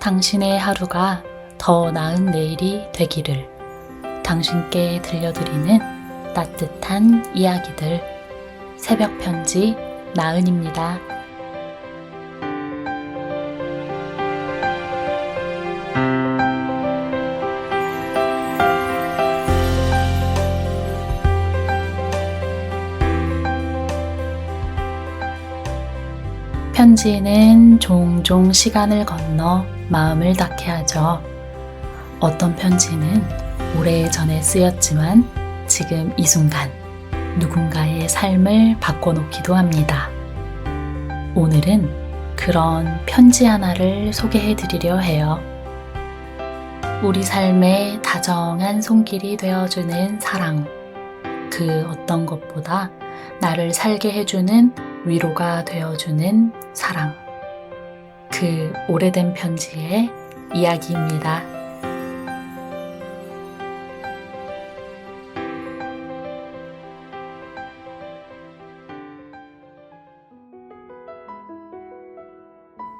당신의 하루가 더 나은 내일이 되기를 당신께 들려드리는 따뜻한 이야기들 새벽 편지 나은입니다. 편지는 종종 시간을 건너 마음을 닿게 하죠. 어떤 편지는 오래전에 쓰였지만 지금 이 순간 누군가의 삶을 바꿔놓기도 합니다. 오늘은 그런 편지 하나를 소개해 드리려 해요. 우리 삶의 다정한 손길이 되어주는 사랑. 그 어떤 것보다 나를 살게 해주는 위로가 되어주는 사랑. 그 오래된 편지의 이야기입니다.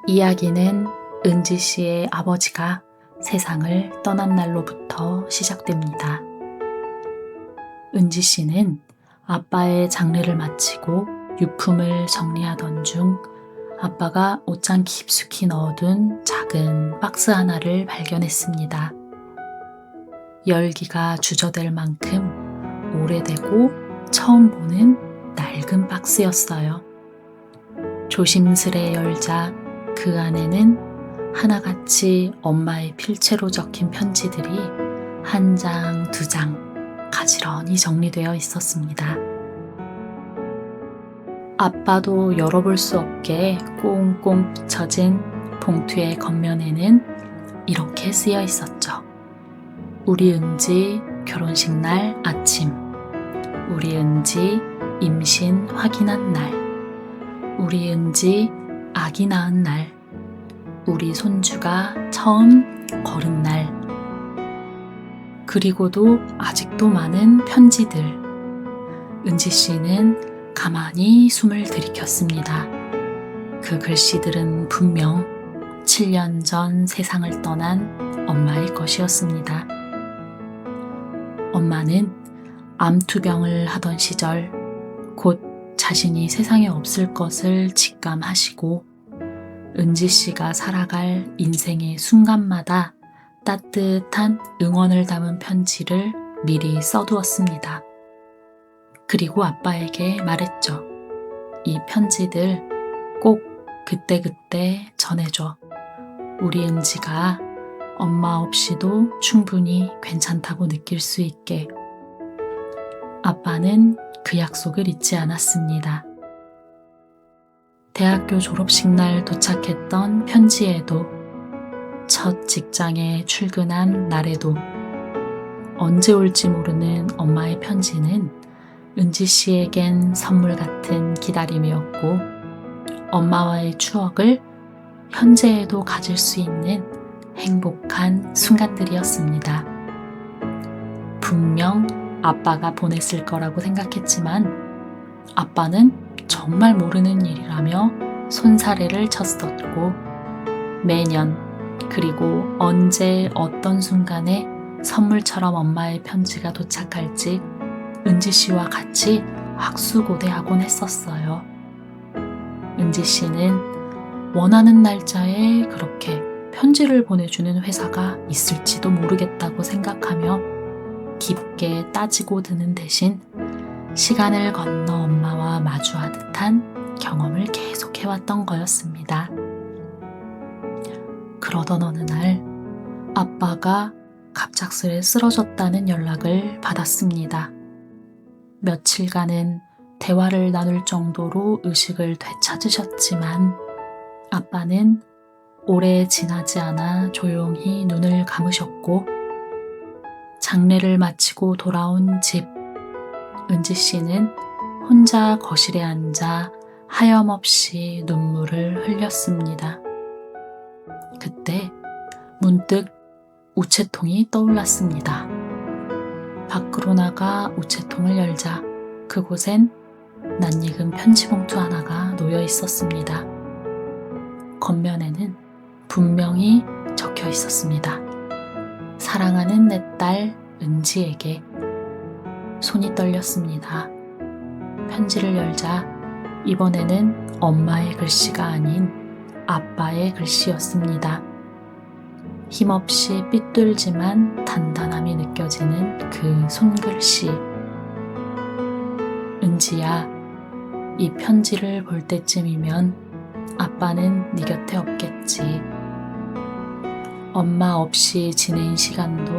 이야기는 은지 씨의 아버지가 세상을 떠난 날로부터 시작됩니다. 은지 씨는 아빠의 장례를 마치고 유품을 정리하던 중 아빠가 옷장 깊숙이 넣어둔 작은 박스 하나를 발견했습니다. 열기가 주저될 만큼 오래되고 처음 보는 낡은 박스였어요. 조심스레 열자 그 안에는 하나같이 엄마의 필체로 적힌 편지들이 한 장, 두 장 가지런히 정리되어 있었습니다. 아빠도 열어볼 수 없게 꽁꽁 붙여진 봉투의 겉면에는 이렇게 쓰여 있었죠. 우리 은지 결혼식 날 아침. 우리 은지 임신 확인한 날. 우리 은지 아기 낳은 날. 우리 손주가 처음 걸은 날. 그리고도 아직도 많은 편지들. 은지 씨는 가만히 숨을 들이켰습니다. 그 글씨들은 분명 7년 전 세상을 떠난 엄마의 것이었습니다. 엄마는 암투병을 하던 시절 곧 자신이 세상에 없을 것을 직감하시고 은지 씨가 살아갈 인생의 순간마다 따뜻한 응원을 담은 편지를 미리 써두었습니다. 그리고 아빠에게 말했죠. 이 편지들 꼭 그때그때 전해줘. 우리 은지가 엄마 없이도 충분히 괜찮다고 느낄 수 있게. 아빠는 그 약속을 잊지 않았습니다. 대학교 졸업식 날 도착했던 편지에도 첫 직장에 출근한 날에도 언제 올지 모르는 엄마의 편지는 은지 씨에겐 선물 같은 기다림이었고 엄마와의 추억을 현재에도 가질 수 있는 행복한 순간들이었습니다. 분명 아빠가 보냈을 거라고 생각했지만 아빠는 정말 모르는 일이라며 손사래를 쳤었고 매년 그리고 언제 어떤 순간에 선물처럼 엄마의 편지가 도착할지 은지 씨와 같이 학수고대하곤 했었어요. 은지 씨는 원하는 날짜에 그렇게 편지를 보내주는 회사가 있을지도 모르겠다고 생각하며 깊게 따지고 드는 대신 시간을 건너 엄마와 마주하듯 한 경험을 계속 해왔던 거였습니다. 그러던 어느 날 아빠가 갑작스레 쓰러졌다는 연락을 받았습니다. 며칠간은 대화를 나눌 정도로 의식을 되찾으셨지만 아빠는 오래 지나지 않아 조용히 눈을 감으셨고 장례를 마치고 돌아온 집 은지 씨는 혼자 거실에 앉아 하염없이 눈물을 흘렸습니다. 그때 문득 우체통이 떠올랐습니다. 밖으로 나가 우체통을 열자 그곳엔 낯익은 편지 봉투 하나가 놓여 있었습니다. 겉면에는 분명히 적혀 있었습니다. 사랑하는 내 딸 은지에게 손이 떨렸습니다. 편지를 열자 이번에는 엄마의 글씨가 아닌 아빠의 글씨였습니다. 힘없이 삐뚤지만 단단함이 느껴지는 그 손글씨. 은지야, 이 편지를 볼 때쯤이면 아빠는 네 곁에 없겠지. 엄마 없이 지낸 시간도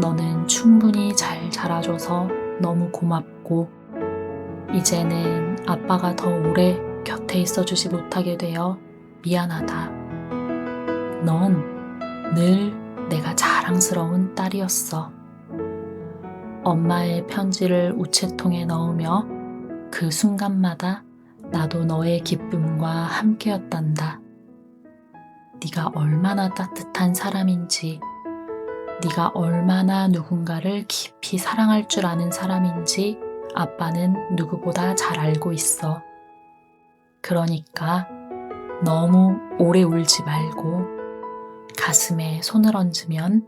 너는 충분히 잘 자라줘서 너무 고맙고, 이제는 아빠가 더 오래 곁에 있어주지 못하게 되어 미안하다. 넌 늘 내가 자랑스러운 딸이었어. 엄마의 편지를 우체통에 넣으며 그 순간마다 나도 너의 기쁨과 함께였단다. 네가 얼마나 따뜻한 사람인지, 네가 얼마나 누군가를 깊이 사랑할 줄 아는 사람인지 아빠는 누구보다 잘 알고 있어. 그러니까 너무 오래 울지 말고 가슴에 손을 얹으면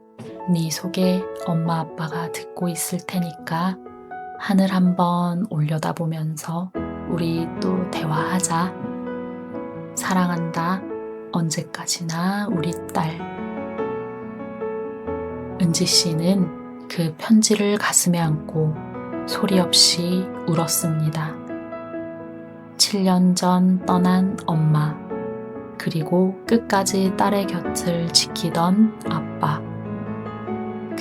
네 속에 엄마 아빠가 듣고 있을 테니까 하늘 한번 올려다 보면서 우리 또 대화하자. 사랑한다. 언제까지나 우리 딸. 은지 씨는 그 편지를 가슴에 안고 소리 없이 울었습니다. 7년 전 떠난 엄마. 그리고 끝까지 딸의 곁을 지키던 아빠.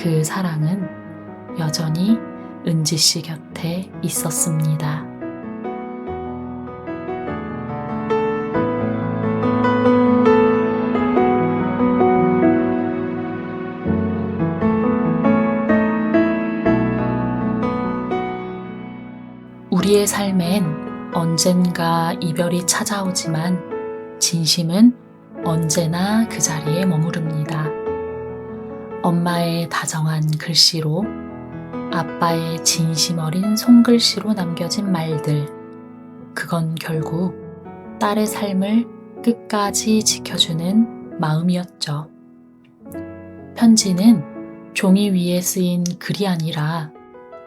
그 사랑은 여전히 은지 씨 곁에 있었습니다. 우리의 삶엔 언젠가 이별이 찾아오지만 진심은 언제나 그 자리에 머무릅니다. 엄마의 다정한 글씨로 아빠의 진심 어린 손글씨로 남겨진 말들. 그건 결국 딸의 삶을 끝까지 지켜주는 마음이었죠. 편지는 종이 위에 쓰인 글이 아니라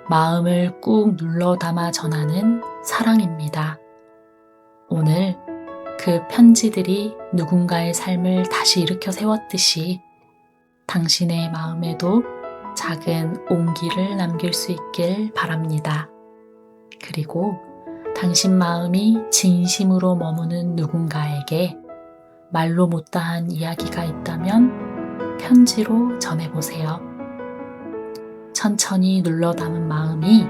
마음을 꾹 눌러 담아 전하는 사랑입니다. 오늘 그 편지들이 누군가의 삶을 다시 일으켜 세웠듯이 당신의 마음에도 작은 온기를 남길 수 있길 바랍니다. 그리고 당신 마음이 진심으로 머무는 누군가에게 말로 못다한 이야기가 있다면 편지로 전해보세요. 천천히 눌러 담은 마음이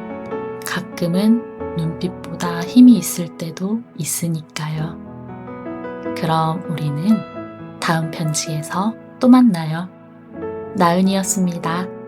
가끔은 눈빛보다 힘이 있을 때도 있으니까요. 그럼 우리는 다음 편지에서 또 만나요. 나은이었습니다.